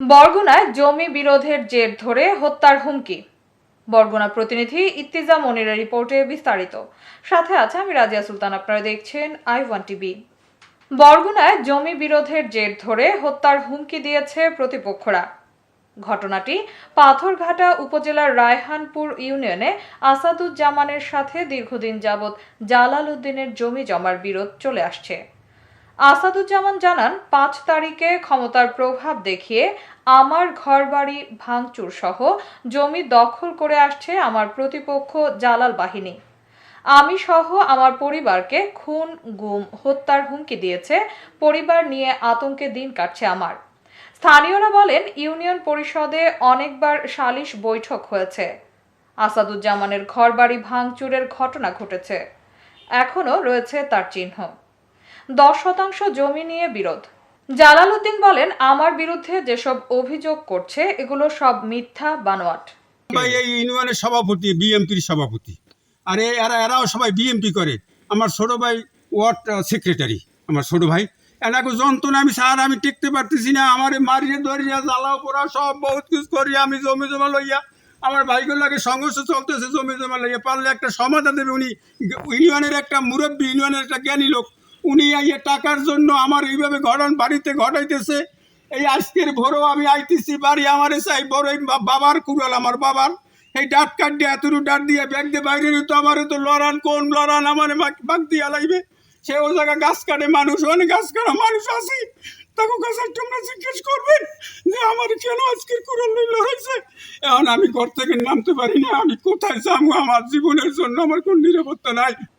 বরগুনায় জমি বিরোধের জের ধরে হত্যার হুমকি। বরগুনা প্রতিনিধি ইত্তিজা মনিরের রিপোর্টে বিস্তারিত। সাথে আছে আমি রাজিয়া সুলতান, আপনারা দেখছেন আই ওয়ান টিভি। বরগুনায় জমি বিরোধের জের ধরে হত্যার হুমকি দিয়েছে প্রতিপক্ষরা। ঘটনাটি পাথরঘাটা উপজেলার রায়হানপুর ইউনিয়নে আসাদুজ্জামানের সাথে দীর্ঘদিন যাবৎ জালাল উদ্দিনের জমি জমার বিরোধ চলে আসছে। আসাদুজ্জামান জানান, পাঁচ তারিখে ক্ষমতার প্রভাব দেখিয়ে আমার ঘরবাড়ি ভাঙচুর সহ জমি দখল করে আসছে আমার প্রতিপক্ষ জালাল বাহিনী। আমি সহ আমার পরিবারকে খুন, গুম, হত্যার হুমকি দিয়েছে, পরিবার নিয়ে আতঙ্কে দিন কাটছে আমার। স্থানীয়রা বলেন, ইউনিয়ন পরিষদে অনেকবার সালিশ বৈঠক হয়েছে। আসাদুজ্জামানের ঘরবাড়ি ভাঙচুরের ঘটনা ঘটেছে। এখনও রয়েছে তার চিহ্ন। দশ শতাংশ জমি নিয়ে বিরোধ। জালালউদ্দিন বলেন, আমার বিরুদ্ধে যেসব অভিযোগ করছে, এগুলো সব মিথ্যা, বানোয়াট। এই ইউনিয়নের সভাপতি, বিএমপির সভাপতি। আর এরা, এরাও সবাই বিএমপি করে। আমার ছোট ভাই ওয়ার্ড সেক্রেটারি, আমার ছোট ভাই। এনাকে যন্ত্রণা, আমি স্যার, আমি টিকতে পারতেছি না। আমার মারিয়ে, ধরিয়া, জ্বালাও পোড়া সব বহুত কিছু করি আমি জমি জমা লইয়া। আমার ভাইগুলোকে সংঘর্ষ চলতেছে জমি জমা লইয়া। পারলে একটা সমাধান দেবে উনি। ইউনিয়নের একটা মুরব্বী, ইউনিয়নের একটা জ্ঞানী লোক। উনি এই টাকার জন্য আমার এইভাবে ঘটন বাড়িতে ঘটাইতেছে। এই আজকের ভোরও আমি আইতেছি, বাড়ি আমার চাই বড় বাবার কুড়াল আমার বাবার। এই ডাট কাট দিয়ে, এতটুকু ডাট দিয়ে, ব্যাগ দিয়ে বাইরে তো আমার তো লড়ান, কোন লড়ান আমার বাগ দিয়ে লাইবে? সে ও জায়গা গাছ কাটে, মানুষ, অনেক গাছ কাটা মানুষ আছে। তাকে কাছে তোমরা জিজ্ঞেস করবেন যে আমার কেন আজকের কুড়াল লড়াইছে? এখন আমি ঘর থেকে নামতে পারি না, আমি কোথায় যাব? আমার জীবনের জন্য আমার কোন নিরাপত্তা নাই।